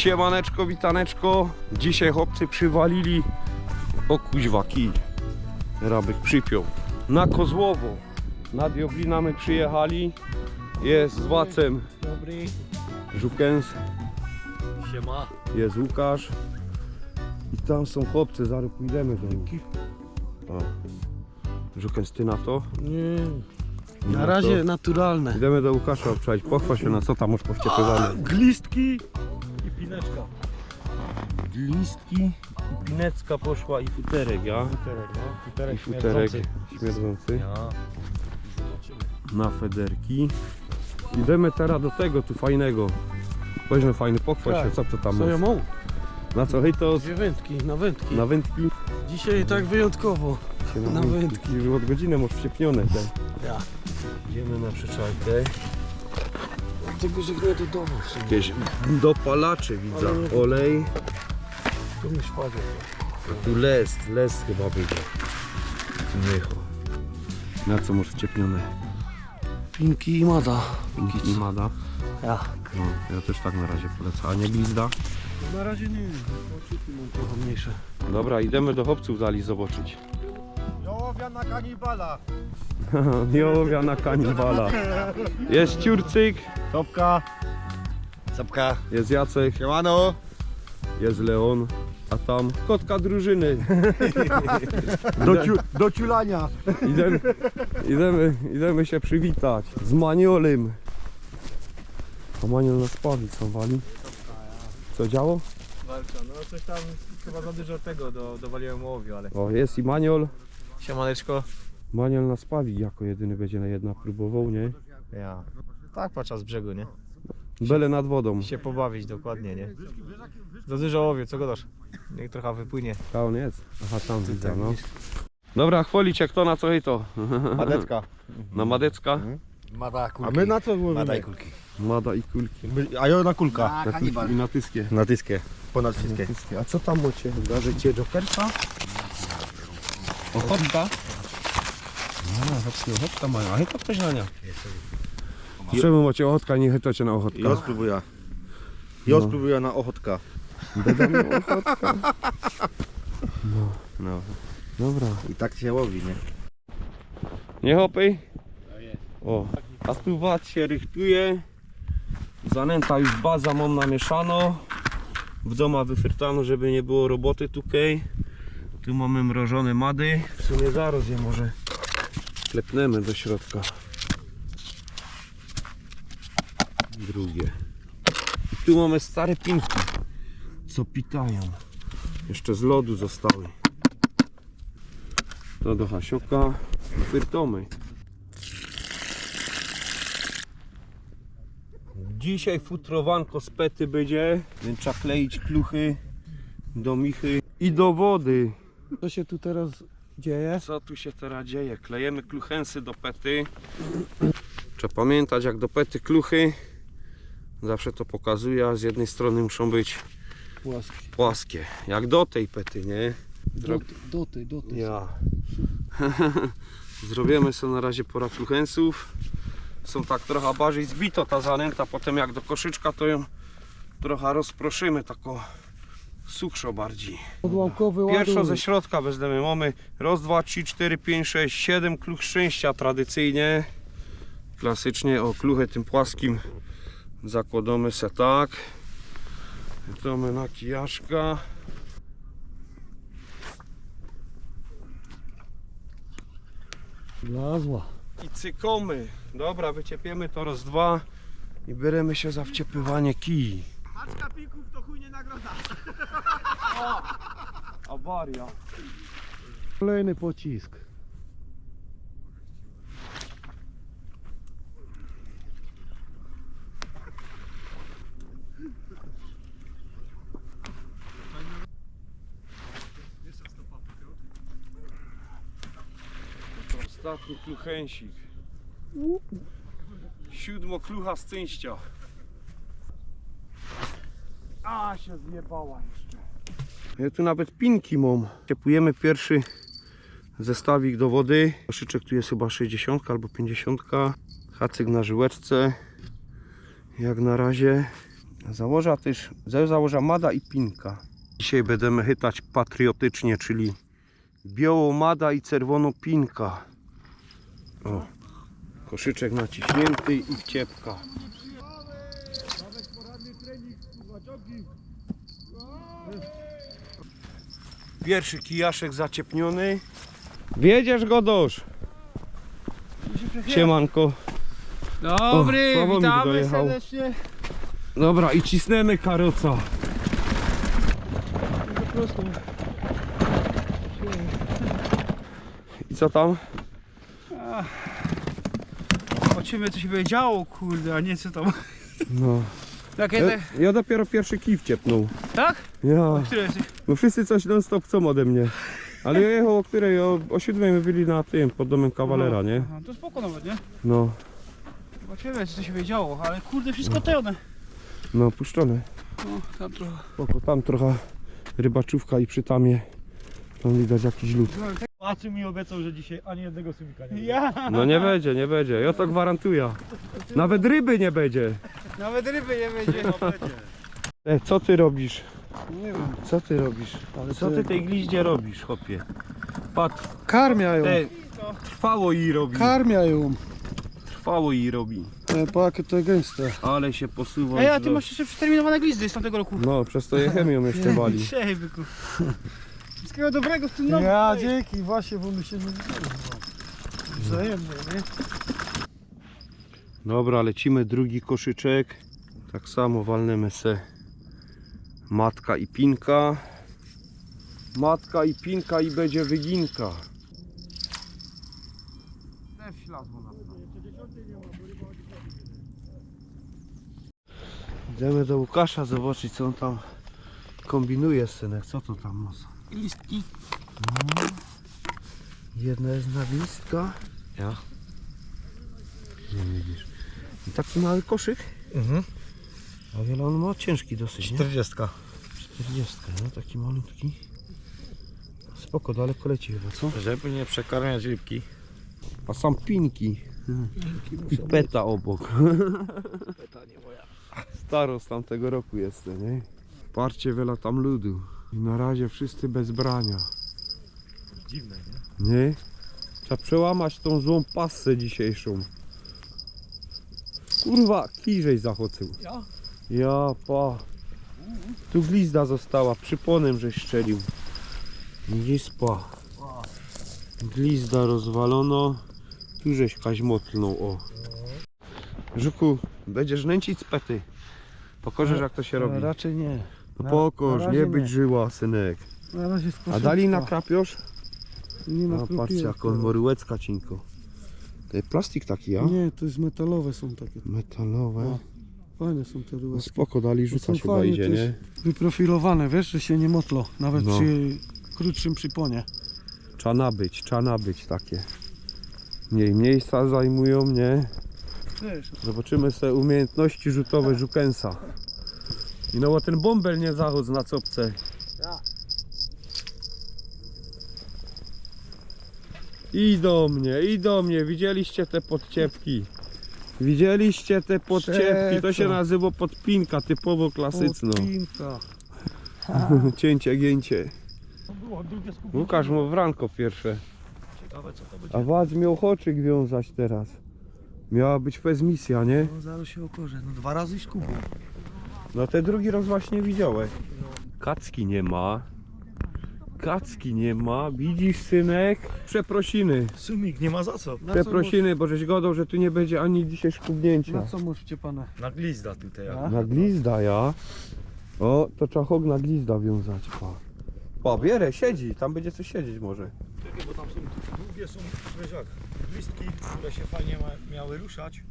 Siemaneczko, witaneczko. Dzisiaj chłopcy przywalili o kuźwa kij. Rabek przypiął. Na Kozłowo. Na Dioblina my przyjechali. Jest z Wacem Dobry. Żukens, Siema. jest Łukasz. I tam są chłopcy, zaraz pójdziemy do nich. Żukens, ty na to? Nie. Na razie naturalne. Idziemy do Łukasza obczaić. Pochwal się na co tam już powściepywane. Glistki i pineczka. Listki pinecka poszła i futerek, ja? Futerek, no. I Futerek, futerek śmierdzący. Ja. Na federki. Idziemy teraz do tego tu fajnego. Weźmy fajny pochwal się, Tak. co to tam Co ja jest? mam? Na co hej to? Dwie wędki, na wędki. Na wędki? Dzisiaj tak wyjątkowo. Się Na wędki. Już od godziny masz wściepnione te. Ja. Idziemy na przyczajkę. Tego do domu w sumie. Jakieś dopalacze widzę. Ale nie- Olej. To mi szwagier. A tu les, les chyba będzie. Tu Mycho. Na co masz wściepnione? Pinki i mada. I mada. Ja. No, ja też tak na razie polecam. A nie glizda? Na razie nie. Oczyki mam trochę mniejsze. Dobra, idziemy do chłopców dali zobaczyć. Jołowia na kanibala. Jołowia na kanibala. Jest Ciurcyk, Topka. Topka. jest Jacek, Siemano. jest Leon, a tam kotka drużyny. Do, ciu, do ciulania. Idziemy, idziemy, idziemy się przywitać z Maniolem. A Maniol nas bawi, co wali? Co działo? Walcza, no coś tam chyba za dużo tego do, dowaliłem łowiu, ale... O, jest i Maniol. Siemaneczko. Maniol nas bawi, jako jedyny będzie na jedna próbował, nie? Ja. Tak podczas brzegu, nie? Bele nad wodą. Się pobawić dokładnie, nie? Za dużo co godasz? Niech trochę wypłynie. A on jest? Aha, tam widzę, tak, no. Dobra, chwalicie, kto na co hej to? Madecka. Na Madecka? Mada kulki. A my na co mówimy? Mada i kulki. Mada i kulki. A jo na kulka. Na kulki I na tyskie. Na tyskie. Ponad wszystkie. A co tam macie? Darzycie Jokersa? Ochotka? A, chodźcie, ochotka mają. A chyba ktoś nania. Czemu macie ochotka, nie chytacie na ochotka? Jo spróbuję. Jo No. spróbuję na ochotka. Będę miał ochotka. No. Dobra. I tak się łowi, nie? Nie hopy? O, a tu wad się rychtuje. Zanęta już baza mam namieszano. W doma wyfyrtano, żeby nie było roboty tutaj. Tu mamy mrożone mady. W sumie zaraz je może klepnemy do środka. Drugie. I tu mamy stare pinki, co pitają. Jeszcze z lodu zostały. To do Hasioka. Fyrtomy. Dzisiaj futrowanko z pety będzie, więc trzeba kleić kluchy do michy i do wody. Co się tu teraz dzieje? Co tu się teraz dzieje? Klejemy kluchensy do pety. Trzeba pamiętać jak do pety kluchy. Zawsze to pokazuję, a z jednej strony muszą być Płaski. płaskie. Jak do tej pety, nie? Do, do tej, do tej. Ja. Zrobimy sobie na razie pora kluchensów. Są tak trochę bardziej zbito ta zanęta, potem jak do koszyczka to ją trochę rozproszymy, tako suchszo bardziej. Odłamkowy ładunek. ze środka weźmiemy, mamy raz, dwa, trzy, cztery, pięć, sześć, siedem kluch szczęścia tradycyjnie. Klasycznie o kluchę tym płaskim zakładamy se tak. Wrzucamy na kijaszka. Wlazła. i cykomy. Dobra, wyciepiemy to raz dwa i bierzemy się za wciepywanie kij. Paczka pików to chuj nie nagroda. Awaria. Kolejny pocisk. Ostatni kluchęsik. Siódmo klucha z cęścia. A się zjebała jeszcze. Ja tu nawet pinki mam. Ciepujemy pierwszy zestawik do wody. Koszyczek tu jest chyba 60 albo 50. Hacyk na żyłeczce. Jak na razie Założa też, założa mada i pinka. Dzisiaj będziemy chytać patriotycznie, czyli białą mada i czerwoną pinka. O, koszyczek naciśnięty i wciepka. Pierwszy kijaszek zaciepniony. Wiedziesz Godosz? Siemanko. Dobry, O, witamy serdecznie. Dobra i cisnemy karoca. I co tam? Zobaczymy co się będzie działo, kurde, a nie co tam. No. Jakie Ja, ja dopiero pierwszy kij wciepnął. Tak? Ja. Jesteś? No wszyscy coś non stop chcą ode mnie. Ale ja jechał o której? O, o siódmej my byli na tym, pod domem kawalera, nie? Aha, to spoko nawet, nie? No, Zobaczymy co się będzie działo, ale kurde wszystko teone. no puszczone. No, tam trochę. Spoko, tam trochę rybaczówka i przy tamie. Tam widać jakiś lód. Patrzył mi obiecał, że dzisiaj ani jednego sumika nie Ja! No nie będzie, nie będzie. Ja to gwarantuję. Nawet ryby nie będzie. Nawet ryby nie będzie. E, co ty robisz? Nie wiem. Co ty robisz? Ale Co ty tej gliździe robisz, chłopie? Patrz, Karmia ją. te, trwało i robi. Karmia ją. Trwało i robi. E, po jakie to gęste. Ale się posuwa. Ej, a ty masz jeszcze przeterminowane glizdy z tamtego roku. No, przez to je chemią jeszcze wali. Cześć, byku. Wszystkiego dobrego w tym nowym. Ja, Ej, dzięki, właśnie, bo my się nie Wzajemnie, nie? Dobra, lecimy drugi koszyczek. Tak samo walnemy se matka i pinka. Matka i pinka i będzie wyginka. Idziemy do Łukasza zobaczyć co on tam kombinuje synek. Co to tam ma? Listki. Jedna jest na glistka. Ja. Nie widzisz. I taki mały koszyk. Mhm. A wiele on ma ciężki dosyć, nie? 40. 40, no taki malutki. Spoko, daleko leci chyba, co? Żeby nie przekarmiać rybki. A sam pinki. I peta obok. Peta nie moja. Staro z tamtego roku jestem, nie? Parcie wiele tam ludu. I na razie wszyscy bez brania. Dziwne, nie? Nie? Trzeba przełamać tą złą passę dzisiejszą. Kurwa, kiżej zachocył. Ja? Ja, pa. Tu glizda została, przyponem żeś strzelił. Gdzieś pa. Glizda rozwalono. Tu żeś kaźmotnął, o. Żuku, będziesz nęcić z pety. Pokorzysz jak to się robi. Raczej nie. No na- pokorz, na razie nie być nie. żyła, synek. Na razie A sposobka. dali na krapiosz? Nie No patrzcie jak on moryłecka cinko. To jest plastik taki, ja? Nie, to jest metalowe są takie. Metalowe. No, Fajne są te No ryłeczki. spoko, dali są rzucać chyba fajne idzie, też. nie? Wyprofilowane, wiesz, że się nie motlo. Nawet No. przy krótszym przyponie. Trzeba nabyć, trzeba nabyć takie. Mniej miejsca zajmują, nie? Wiesz, Zobaczymy sobie umiejętności rzutowe Żukensa. I no bo ten bąbel nie zachodz na copce. I do mnie, i do mnie. Widzieliście te podciepki? Widzieliście te podciepki? To się nazywa podpinka, typowo klasyczno. Podpinka. Cięcie, gięcie. Łukasz mu wranko pierwsze. Ciekawe co to będzie. A wadz miał hoczyk wiązać teraz. Miała być fezmisja, nie? No zaraz się okorze, no dwa razy skupił. No te drugi raz właśnie widziałeś. Kacki nie ma. Kacki nie ma. Widzisz synek? Przeprosiny. Sumik nie ma za co. Na Przeprosiny, bo żeś godał, że tu nie będzie ani dzisiaj szkubnięcia. na co masz wciepane? Na glizda tutaj. A? jak. Na glizda ja. O, to trzeba hog na glizda wiązać. Pa. Pa, bierę, siedzi. Tam będzie coś siedzieć może. Czekaj, bo tam są długie są wiesz jak, listki, które się fajnie ma, miały ruszać.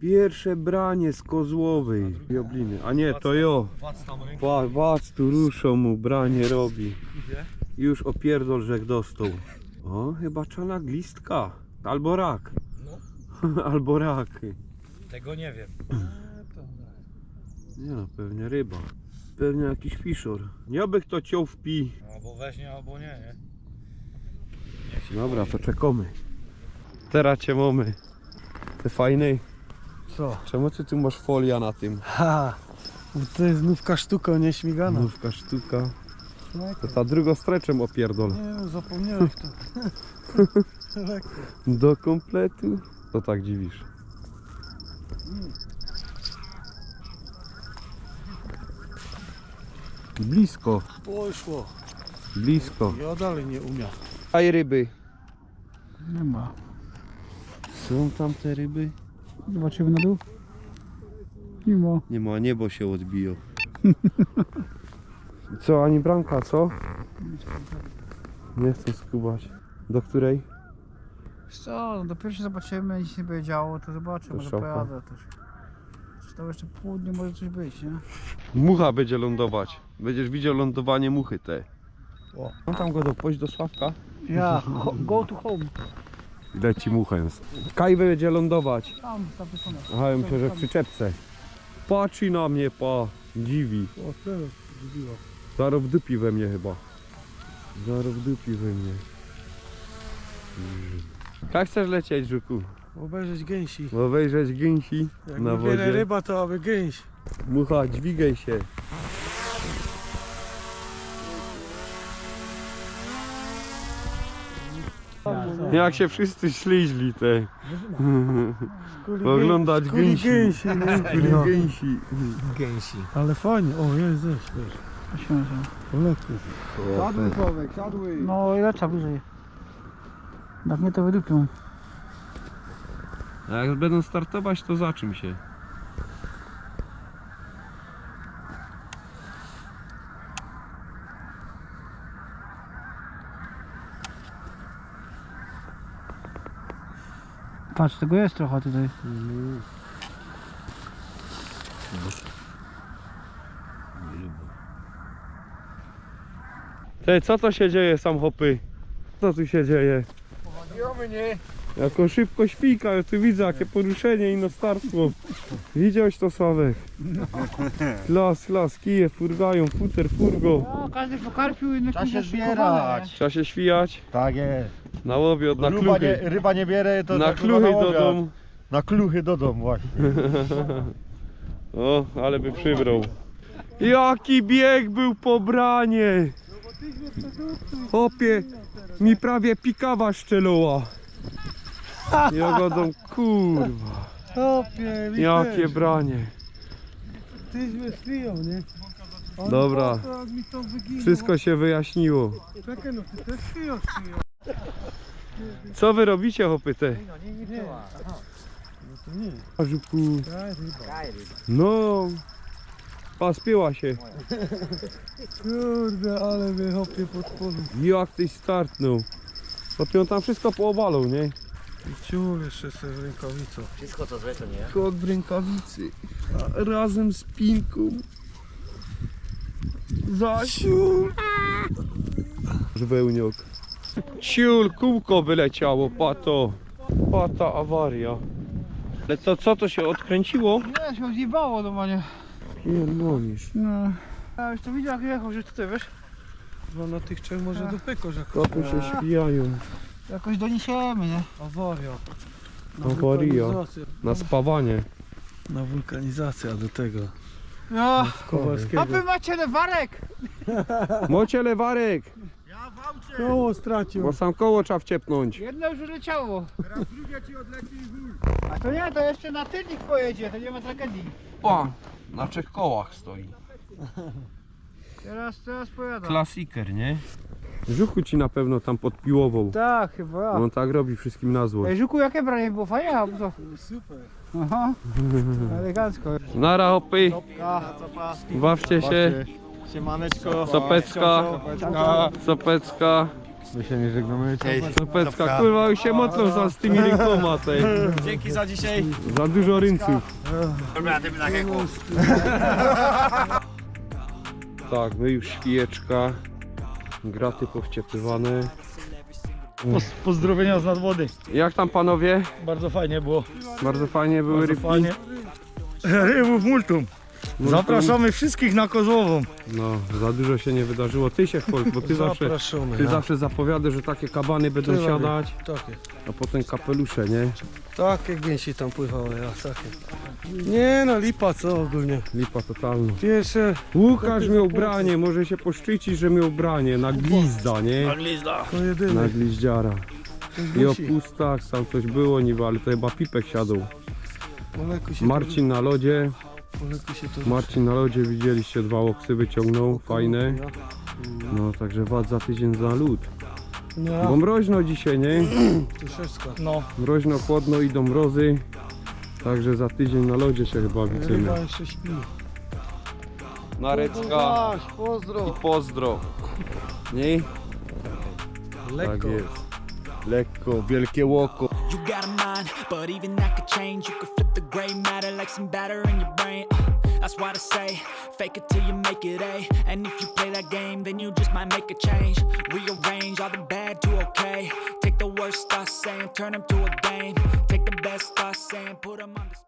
Pierwsze branie z kozłowej jobliny. A nie, to jo. Wac. Pa, tu ruszą mu, branie robi. Już opierdol, że dostał. O, chyba czana glistka. Albo rak. No, Albo rak. tego nie wiem. Nie no, pewnie ryba. Pewnie jakiś fiszor. Nie oby kto ciął w pi. Albo weźmie, albo nie, nie? Niech się Dobra, to czekamy. Teraz cię mamy. Te fajnej. Co? Czemu ty tu masz folia na tym? Ha! Bo to jest nówka sztuka, nie śmigana. Nówka sztuka. To ta druga streczem opierdol. Nie no, zapomniałeś to. Do kompletu? To tak dziwisz. Blisko, Poszło. blisko. Ja dalej nie umiał. Aj ryby. Nie ma. Są tam te ryby? Zobaczymy na dół. Nie ma. Nie ma, niebo się odbiło. Co, ani bramka, co? Nie chcę skubać. Do której? Co, no dopiero się zobaczymy, nic nie będzie działo, to zobaczę, To może szopa. pojadę też. Czy to jeszcze południe może coś być, nie? Mucha będzie lądować. Będziesz widział lądowanie muchy te. O. No tam go dopość do Sławka. Ja, go to home. Leci muchę. Kaj będzie lądować. Tam, tam wykonać. Aha, ja myślę, że w przyczepce. Patrzy na mnie, pa. Dziwi. O, teraz dupi we mnie chyba. Zaro w dupi we mnie. Jak chcesz lecieć, Żuku? Obejrzeć gęsi. Obejrzeć gęsi Jak na wodzie. ryba, to aby gęś. Mucha, dźwigaj się. Jak się wszyscy śliźli te. Oglądać gęsi, gęsi. Kuli No. gęsi. Gęsi. Ale fajnie. O, jest. Siadły Sławek, siadły. No i lecza bliżej. Jak nie to wydupią. A jak będą startować, to za czym się? Patrz, tego jest trochę tutaj. Ty, co to się dzieje, sam hopy? Co tu się dzieje? nie? Jako szybko świka, ja tu widzę jakie poruszenie i nostarstwo. Widziałeś to Sławek? Klas, klas, kije furgają, futer, furgo. Każdy pokarpił i Trzeba się zbierać. Trzeba się świjać Tak jest. na łowie, na Ryba nie, kluchy. ryba nie bierę, to Na tak kluchy na do obiad. domu. Na kluchy do domu właśnie. O, ale by przybrał. Jaki bieg był po branie! Hopie, mi prawie pikawa szczeloła. Jagodą, kurwa. Topie, Jakie branie. Tyś mnie zwiją, nie? On Dobra. teraz mi to wyginął. Wszystko się wyjaśniło. Czekaj, no ty też zwiją. Co wy robicie, hopyte? Nie. No to nie. Żuku. Daj ryba. No. Paspiła się. Kurde, ale mnie hopie pod polu. Jak tyś startnął. Hopie, on tam wszystko poobalał, nie? I ciul jeszcze w rękawicą. Kot w rękawicy. A razem z pinką. Zasiul. Żwełniok. Ciul, kółko wyleciało, pato. Pata awaria. Ale to co to się odkręciło? Nie, się odjebało normalnie. Pierdolisz. No. Ja już to widział jak jechał, że tutaj wiesz. No na tych trzech może do pykosz jakoś. Kopy się śpijają. Jakoś doniesiemy, nie? Awaria. Na Awaria. Na spawanie. Na wulkanizację, a do tego. No. Kowalskiego. A wy macie lewarek! Mocie lewarek, Koło stracił. bo sam koło trzeba wciepnąć. Jedno już wyleciało. A to nie, to jeszcze na tylnik pojedzie, to nie ma tragedii. Pa, na trzech kołach stoi. Teraz, teraz pojada. Klasiker, nie? Żuchu ci na pewno tam podpiłował. Tak, chyba. On tak robi wszystkim na złość. Ej, Żuku, jakie branie było? Fajnie, albo co? Super. Aha. Elegancko. Nara hopy, bawcie się. Siemaneczko. Sopecka, sopecka, My się nie żegnamy. Sopecka. Kurwa już się motlą za z tymi rękoma tej. Dzięki za dzisiaj. Za dużo rynców. Tak, my już świeczka. Graty powściepywane. Pozdrowienia z nadwody. Jak tam panowie? Bardzo fajnie było. Bardzo fajnie były Bardzo rybki. fajnie. Rybów multum. Zapraszamy wszystkich na Kozłową. No, za dużo się nie wydarzyło. Ty się chwal, bo ty zawsze, Zapraszamy. ty ja. zawsze zapowiadasz, że takie kabany będą Ty robię. siadać, Takie. a potem kapelusze, nie? Takie gęsi tam pływały, ja takie. Nie no, lipa co ogólnie. Lipa totalna. Pierwsze Łukasz miał branie, może się poszczycić, że miał branie na glizda, nie? to Na jedyne. gliździara. I o pustach tam coś było niby, ale to chyba Pipek siadł. Marcin na lodzie, Się to Marcin na lodzie widzieliście, dwa oksy wyciągnął, fajne. No także wad za tydzień za lód. Bo No, mroźno dzisiaj, nie? troszeczkę. No. Mroźno, chłodno, idą mrozy. Także za tydzień na lodzie się chyba widzimy. Chyba jeszcze śpi. Narecka i pozdro. pozdro. Nie? Tak Lekko. jest. Lekko, wielkie łoko. You got a mind, but even that could change. You could flip the gray matter like some batter in your Uh, that's why I say, fake it till you make it A. And if you play that game, then you just might make a change. Rearrange all the bad to okay. Take the worst thoughts saying, turn them to a game. Take the best thoughts saying, put them on display.